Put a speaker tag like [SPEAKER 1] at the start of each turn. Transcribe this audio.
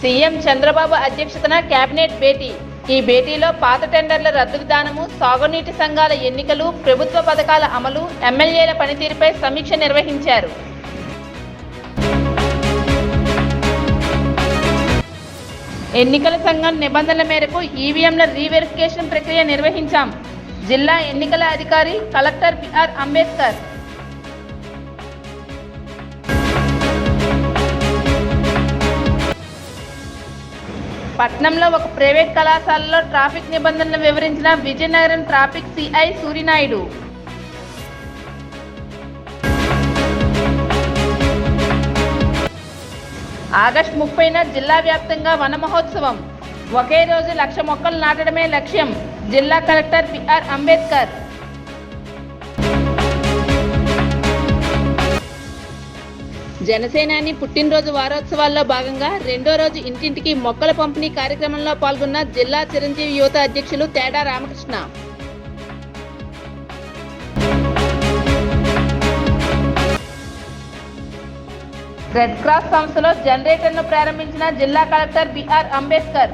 [SPEAKER 1] CM Chandrababu అధ్యక్షతన cabinet భేటీ. ఈ భేటీలో పాత టెండర్ల రద్దు విధానము సాగునీటి సంఘాల ఎన్నికలు ప్రభుత్వ పథకాల అమలు ఎమ్మెల్యేల పనితీరుపై సమీక్ష నిర్వహించారు. ఎన్నికల సంఘం నిబంధనల మేరకు ఈవీఎంల రీవెరిఫికేషన్ ప్రక్రియ నిర్వహించాం. జిల్లా ఎన్నికల అధికారి కలెక్టర్ బిఆర్ అంబేద్కర్. పట్నంలో ఒక ప్రైవేట్ కళాశాలలో ట్రాఫిక్ నిబంధనలు వివరించిన Vizianagaram traffic CI Surinaidu August ముప్పైన జిల్లా వ్యాప్తంగా వన మహోత్సవం. ఒకే రోజు లక్ష మొక్కలు నాటడమే లక్ష్యం జిల్లా కలెక్టర్ బిఆర్ అంబేద్కర్. జనసేనాని పుట్టినరోజు వారోత్సవాల్లో భాగంగా రెండో రోజు ఇంటింటికి మొక్కల పంపిణీ కార్యక్రమంలో పాల్గొన్న జిల్లా చిరంజీవి యువత అధ్యక్షులు తేడా రామకృష్ణ. రెడ్ క్రాస్ సంస్థలో జనరేటర్ను ప్రారంభించిన జిల్లా కలెక్టర్ బిఆర్ అంబేద్కర్.